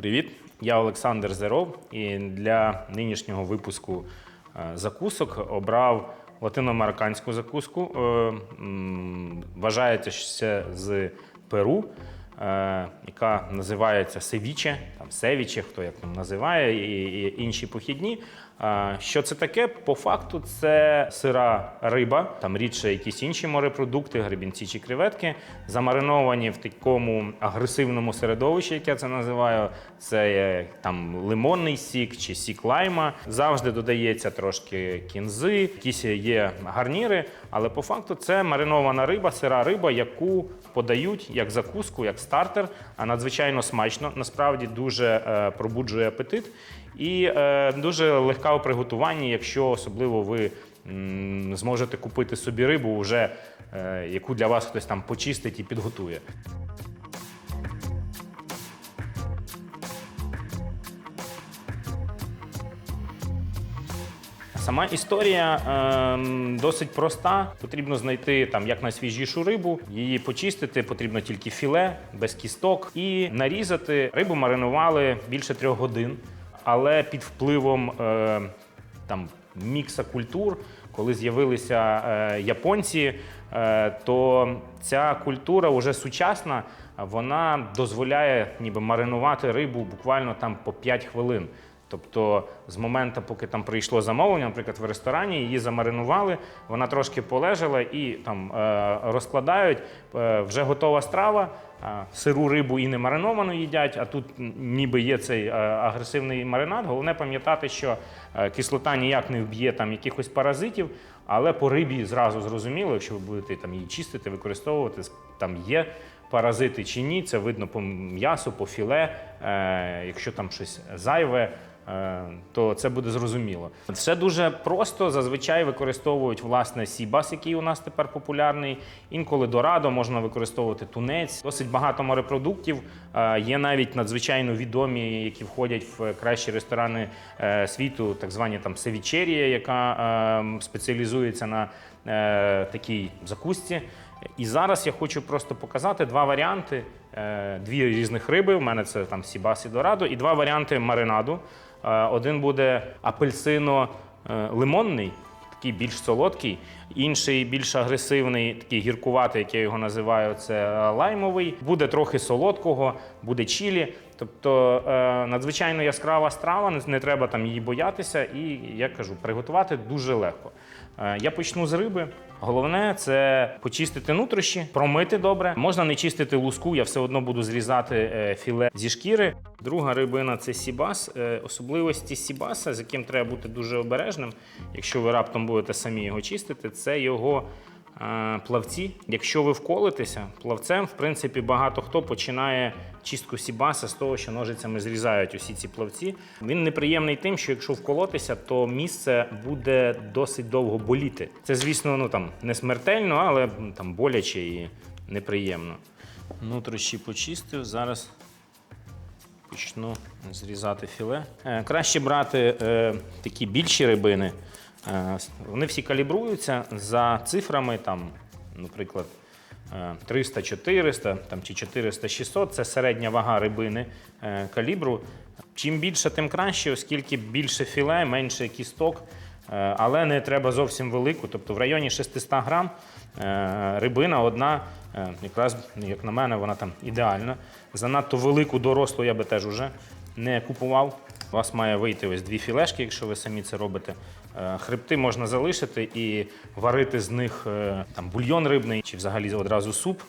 Привіт, я Олександр Зеров, і для нинішнього випуску е, закусок обрав латиноамериканську закуску. Е, Вважається що це з Перу, е, яка називається севіче, там севіче, хто як там називає, і, інші похідні. Що це таке? По факту це сира риба, там рідше якісь інші морепродукти, гребінці чи креветки, замариновані в такому агресивному середовищі, як я це називаю. Це є, там лимонний сік чи сік лайма. Завжди додається трошки кінзи, якісь є гарніри, але по факту це маринована риба, сира риба, яку подають як закуску, як стартер, а надзвичайно смачно. Насправді дуже е, пробуджує апетит і е, дуже легка у приготуванні, якщо особливо ви м, зможете купити собі рибу, вже, е, яку для вас хтось там почистить і підготує. Сама історія ем, досить проста. Потрібно знайти там як найсвіжішу рибу, її почистити, потрібно тільки філе, без кісток, і нарізати. Рибу маринували більше трьох годин, але під впливом е, там мікса культур, коли з'явилися е, японці, е, то ця культура вже сучасна, вона дозволяє ніби маринувати рибу буквально там по 5 хвилин. Тобто з моменту, поки там прийшло замовлення, наприклад, в ресторані її замаринували, вона трошки полежала і там е, розкладають. Е, вже готова страва, е, сиру рибу і не мариновану їдять, а тут ніби є цей агресивний маринад. Головне пам'ятати, що кислота ніяк не вб'є там якихось паразитів, але по рибі зразу зрозуміло, якщо ви будете там її чистити, використовувати, там є паразити чи ні, це видно по м'ясу, по філе, якщо там щось зайве. Е, То це буде зрозуміло. Все дуже просто. Зазвичай використовують власне сібас, який у нас тепер популярний. Інколи дорадо можна використовувати тунець. Досить багато морепродуктів. Е, Є навіть надзвичайно відомі, які входять в кращі ресторани е, світу, так звані там севічерія, яка спеціалізується на такій закусці. І зараз я хочу просто показати два варіанти, дві різних риби. У мене це там Сібас і Дорадо, і два варіанти маринаду. Е, Один буде апельсино-лимонний, такий більш солодкий, інший більш агресивний, такий гіркуватий, як я його називаю, це е, лаймовий. Буде трохи солодкого, буде чілі. Тобто е, надзвичайно яскрава страва, не- треба там її боятися, і я кажу, приготувати дуже легко. Е, Я почну з риби. Головне це почистити нутрощі, промити добре. Можна не чистити луску, я все одно буду зрізати е, філе зі шкіри. Друга рибина це сібас. Е, Особливості сібаса, з яким треба бути дуже обережним, якщо ви раптом будете самі його чистити, це його плавці. Якщо ви вколитеся плавцем, в принципі, багато хто починає чистку сібаса з того, що ножицями зрізають усі ці плавці. Він неприємний тим, що якщо вколотися, то місце буде досить довго боліти. Це, звісно, ну там не смертельно, але там боляче і неприємно. Нутрощі почистив. Зараз почну зрізати філе. Е, Краще брати е, такі більші рибини. Е, Вони всі калібруються за цифрами, там, наприклад, е, 300-400 там, чи 400-600 це середня вага рибини е, калібру. Чим більше, тим краще, оскільки більше філе, менше кісток. Е, Але не треба зовсім велику. Тобто в районі 600 грам е, рибина одна, е, якраз, як на мене, вона там ідеальна. Занадто велику дорослу я би теж уже не купував. У вас має вийти ось дві філешки, якщо ви самі це робите. Е, Хребти можна залишити і варити з них е, там, бульйон рибний чи взагалі одразу суп.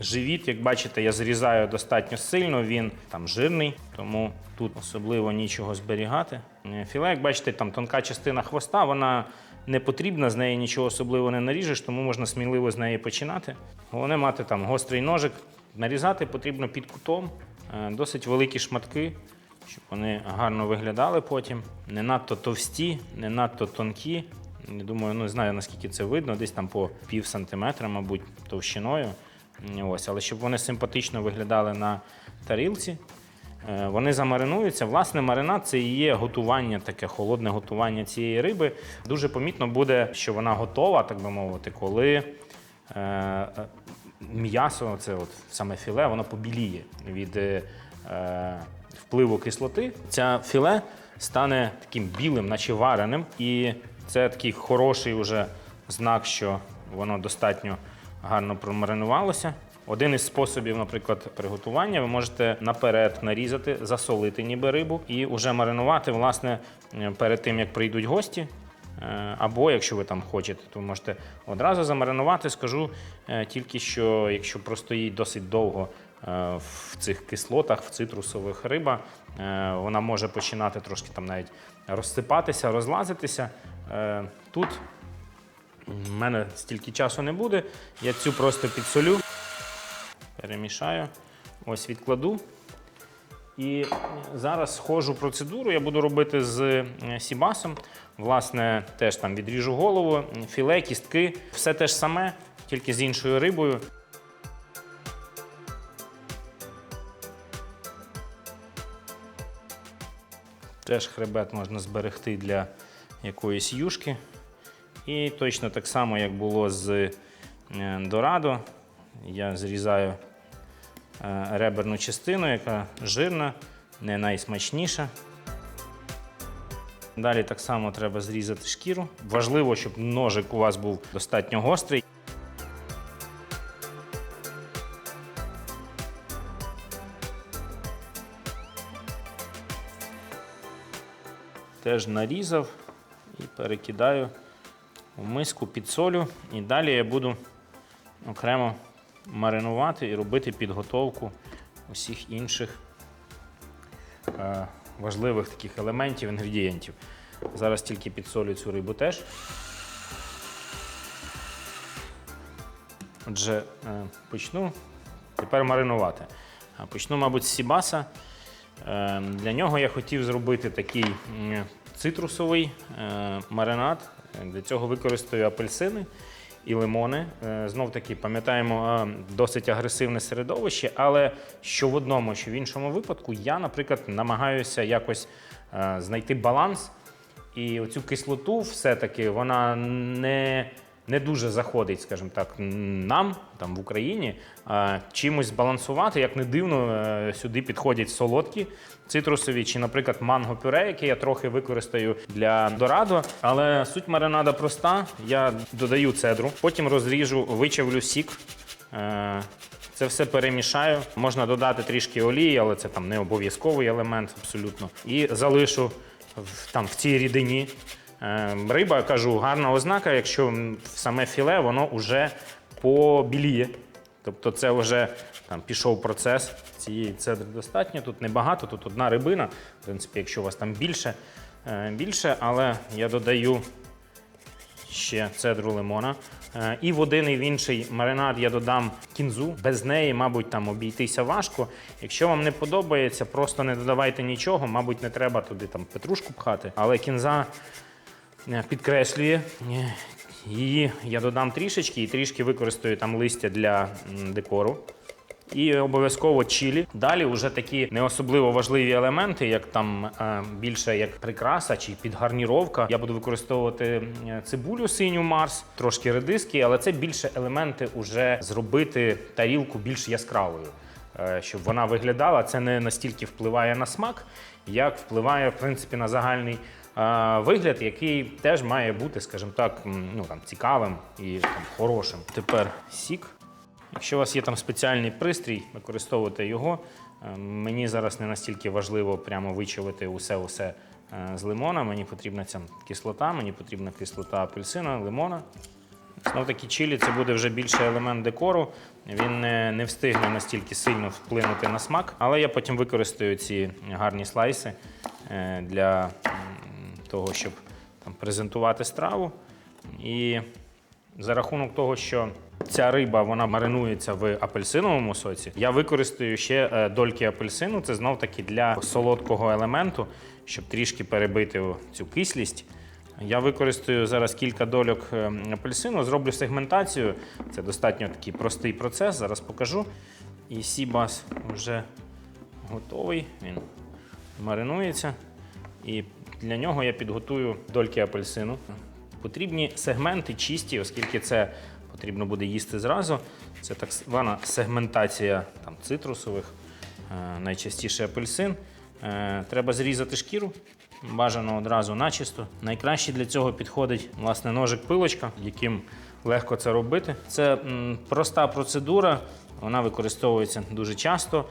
Живіт, як бачите, я зрізаю достатньо сильно, він там жирний, тому тут особливо нічого зберігати. Е, Філе, як бачите, там тонка частина хвоста, вона не потрібна, з неї нічого особливо не наріжеш, тому можна сміливо з неї починати. Головне мати там гострий ножик. Нарізати потрібно під кутом, досить великі шматки, щоб вони гарно виглядали потім. Не надто товсті, не надто тонкі. Я думаю, ну знаю наскільки це видно, десь там по пів сантиметра, мабуть, товщиною. Ось, але щоб вони симпатично виглядали на тарілці. Е, Вони замаринуються. Власне, маринад це і є готування, таке холодне готування цієї риби. Дуже помітно буде, що вона готова, так би мовити, коли е, м'ясо, це от саме філе, воно побіліє від е, впливу кислоти, ця філе стане таким білим, наче вареним. І це такий хороший уже знак, що воно достатньо гарно промаринувалося. Один із способів, наприклад, приготування, ви можете наперед нарізати, засолити ніби рибу і вже маринувати, власне, е, перед тим, як прийдуть гості. Е, Або якщо ви там хочете, то можете одразу замаринувати. Скажу е, тільки, що якщо простоїть досить довго в цих кислотах, в цитрусових риба, е, вона може починати трошки там навіть розсипатися, розлазитися. Е, Тут в мене стільки часу не буде. Я цю просто підсолю, перемішаю, ось відкладу. І зараз схожу процедуру я буду робити з е, сібасом. Власне, теж там відріжу голову, філе, кістки, все те ж саме, тільки з іншою рибою. Теж хребет можна зберегти для якоїсь юшки. І точно так само, як було з е, дорадо, я зрізаю е, реберну частину, яка жирна, не найсмачніша. Далі так само треба зрізати шкіру. Важливо, щоб ножик у вас був достатньо гострий. Теж нарізав і перекидаю в миску під солю. І далі я буду окремо маринувати і робити підготовку усіх інших е, важливих таких елементів, інгредієнтів. Зараз тільки підсолю цю рибу теж. Отже, е, почну тепер маринувати. Почну, мабуть, з сібаса. Е, Для нього я хотів зробити такий цитрусовий е, маринад. Для цього використаю апельсини і лимони. Е, Знов таки пам'ятаємо е, досить агресивне середовище, але що в одному, що в іншому випадку, я, наприклад, намагаюся якось знайти баланс. І оцю кислоту все-таки вона не, не дуже заходить, скажімо так, нам там в Україні. Чимось збалансувати, як не дивно, е, сюди підходять солодкі цитрусові, чи, наприклад, манго-пюре, яке я трохи використаю для дорадо. Але суть маринада проста. Я додаю цедру, потім розріжу, вичавлю сік. Е, Це все перемішаю. Можна додати трішки олії, але це там не обов'язковий елемент абсолютно. І залишу в, там, в цій рідині. Е, Риба, кажу, гарна ознака, якщо саме філе, воно вже побіліє. Тобто це вже там пішов процес. Цієї цедри достатньо. Тут небагато, тут одна рибина. В принципі, якщо у вас там більше, е, більше, але я додаю ще цедру лимона. Е, І в один і в інший маринад я додам кінзу. Без неї, мабуть, там обійтися важко. Якщо вам не подобається, просто не додавайте нічого. Мабуть, не треба туди там петрушку пхати. Але кінза підкреслює. Е, Її я додам трішечки і трішки використаю там листя для декору. І обов'язково чилі. Далі вже такі не особливо важливі елементи, як там е, більше як прикраса чи підгарніровка. Я буду використовувати е, цибулю синю Марс, трошки редиски, але це більше елементи уже зробити тарілку більш яскравою. Е, Щоб вона виглядала, це не настільки впливає на смак, як впливає в принципі на загальний е, вигляд, який теж має бути, скажімо так, ну там цікавим і там хорошим. Тепер сік. Якщо у вас є там спеціальний пристрій, використовуйте його. Е, Мені зараз не настільки важливо прямо вичавити усе-усе е, з лимона. Мені потрібна ця кислота, мені потрібна кислота апельсина, лимона. Знов таки чилі це буде вже більше елемент декору. Він не, не встигне настільки сильно вплинути на смак, але я потім використаю ці гарні слайси е, для того, щоб там, презентувати страву. І за рахунок того, що ця риба вона маринується в апельсиновому соці, я використаю ще е, дольки апельсину. Це знов таки для солодкого елементу, щоб трішки перебити цю кислість. Я використаю зараз кілька дольок е, апельсину, зроблю сегментацію. Це достатньо такий простий процес. Зараз покажу. І сібас вже готовий. Він маринується. І для нього я підготую дольки апельсину. Потрібні сегменти чисті, оскільки це потрібно буде їсти зразу. Це так звана сегментація там, цитрусових е, найчастіше апельсин. Е, Треба зрізати шкіру, бажано одразу начисто. Найкраще для цього підходить власне ножик-пилочка, яким легко це робити. Це проста процедура, вона використовується дуже часто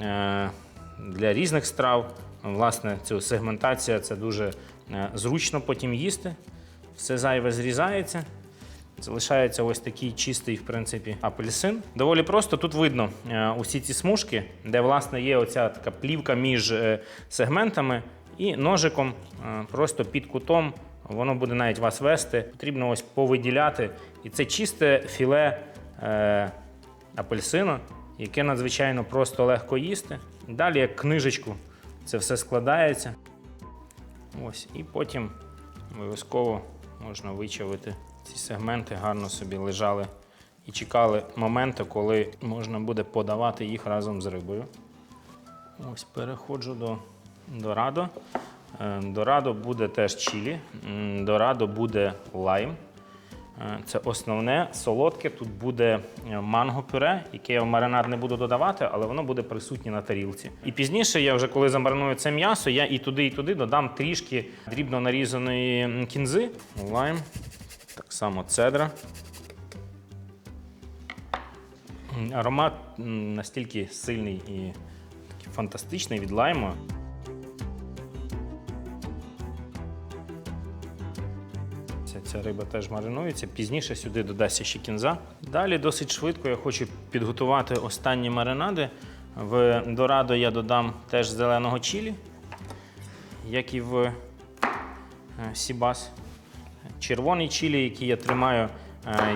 е, для різних страв. Власне, ця сегментація це дуже е, зручно потім їсти. Все зайве зрізається. Залишається ось такий чистий, в принципі, апельсин. Доволі просто тут видно е, усі ці смужки, де власне є оця така плівка між е, сегментами, і ножиком просто під кутом воно буде навіть вас вести. Потрібно ось повиділяти. І це чисте філе е, апельсину, яке надзвичайно просто легко їсти. Далі, як книжечку, це все складається. Ось, і потім обов'язково можна вичавити ці сегменти, гарно собі лежали і чекали моменту, коли можна буде подавати їх разом з рибою. Ось переходжу до дорадо. Е, Дорадо буде теж чілі, дорадо буде лайм. Е, Це основне солодке. Тут буде е, манго-пюре, яке я в маринад не буду додавати, але воно буде присутнє на тарілці. І пізніше, я вже коли замариную це м'ясо, я і туди, і туди додам трішки дрібно нарізаної кінзи. Лайм. Так само цедра. Аромат настільки сильний і фантастичний від лайму. Ця, риба теж маринується. Пізніше сюди додасться ще кінза. Далі досить швидко я хочу підготувати останні маринади. В дорадо я додам теж зеленого чілі, як і в е, сібас. Червоний чілі, який я тримаю,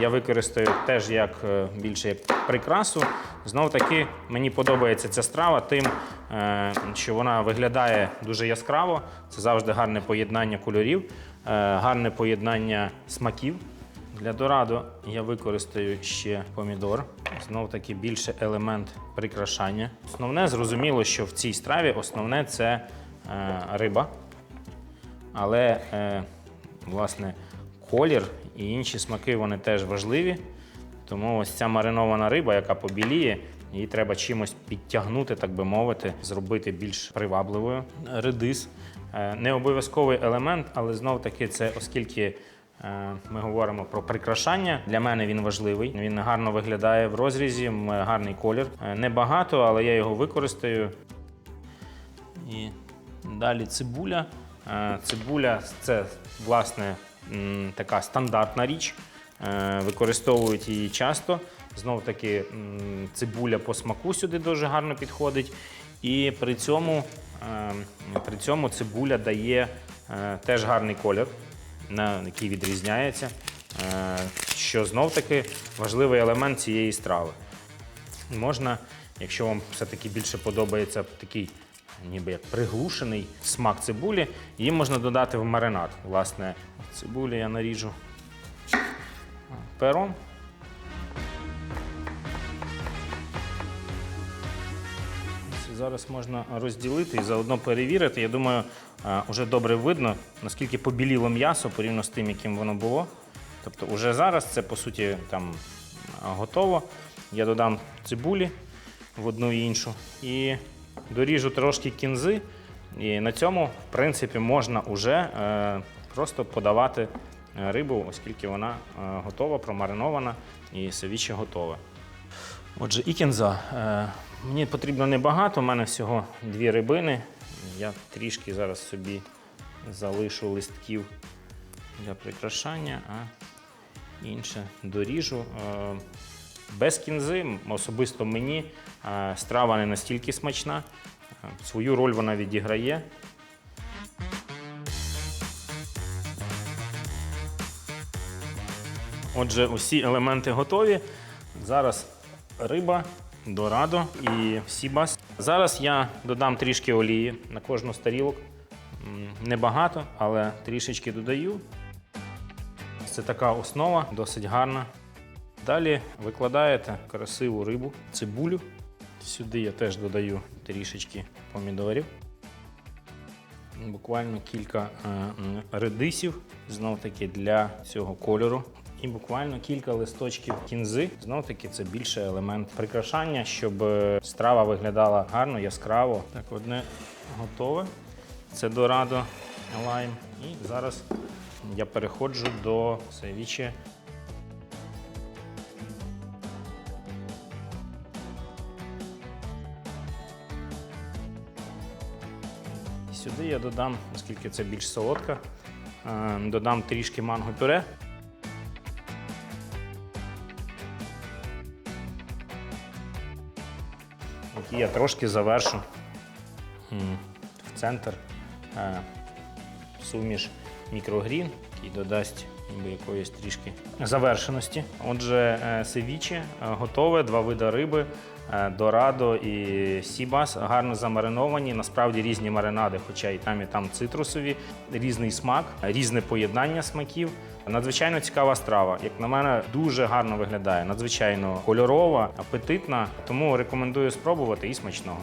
я використаю теж як е, більше як прикрасу. Знов таки мені подобається ця страва тим, е, що вона виглядає дуже яскраво. Це завжди гарне поєднання кольорів, е, гарне поєднання смаків. Для дорадо я використаю ще помідор. Знов таки більше елемент прикрашання. Основне зрозуміло, що в цій страві основне це е, риба. Але е, власне колір і інші смаки вони теж важливі. Тому ось ця маринована риба, яка побіліє, її треба чимось підтягнути, так би мовити, зробити більш привабливою. Редис е, не обов'язковий елемент, але знов таки це, оскільки е, ми говоримо про прикрашання, для мене він важливий. Він гарно виглядає в розрізі, гарний колір. Е, Небагато, але я його використаю. І далі цибуля. Цибуля це власне така стандартна річ. Е, Використовують її часто. Знов таки цибуля по смаку сюди дуже гарно підходить. І при цьому, е, при цьому цибуля дає е, теж гарний колір, який відрізняється. Що знов таки важливий елемент цієї страви. Можна, якщо вам все-таки більше подобається такий, ніби як приглушений смак цибулі, її можна додати в маринад. Власне, цибулю я наріжу пером. Зараз можна розділити і заодно перевірити. Я думаю, вже добре видно, наскільки побіліло м'ясо порівняно з тим, яким воно було. Тобто, вже зараз це по суті там готово. Я додам цибулі в одну і іншу і доріжу трошки кінзи. І на цьому, в принципі, можна вже е, просто подавати е, рибу, оскільки вона е, готова, промаринована і севіче готове. Отже, і кінза. Е, мені потрібно небагато, у мене всього дві рибини. Я трішки зараз собі залишу листків для прикрашання, а інше доріжу. Без кінзи, особисто мені, страва не настільки смачна. Свою роль вона відіграє. Отже, усі елементи готові. Зараз риба, дорадо і сібас. Зараз я додам трішки олії на кожну з тарілок. Небагато, але трішечки додаю. Це така основа, досить гарна. Далі викладаєте красиву рибу, цибулю. Сюди я теж додаю трішечки помідорів. Буквально кілька е, редисів, знов таки для цього кольору. І буквально кілька листочків кінзи. Знов таки це більше елемент прикрашання, щоб е, страва виглядала гарно, яскраво. Так, одне готове. Це дорадо лайм. І зараз я переходжу до севіче. І Сюди я додам, оскільки це більш солодка, е, додам трішки манго Які я трошки завершу в центр е, суміш мікрогрін, який додасть ніби якоїсь трішки завершеності. Отже, севіче е, готове, два види риби. е, Дорадо і Сібас гарно замариновані. Насправді різні маринади, хоча і там, і там цитрусові, різний смак, різне поєднання смаків. Надзвичайно цікава страва. Як на мене, дуже гарно виглядає, надзвичайно кольорова, апетитна. Тому рекомендую спробувати і смачного.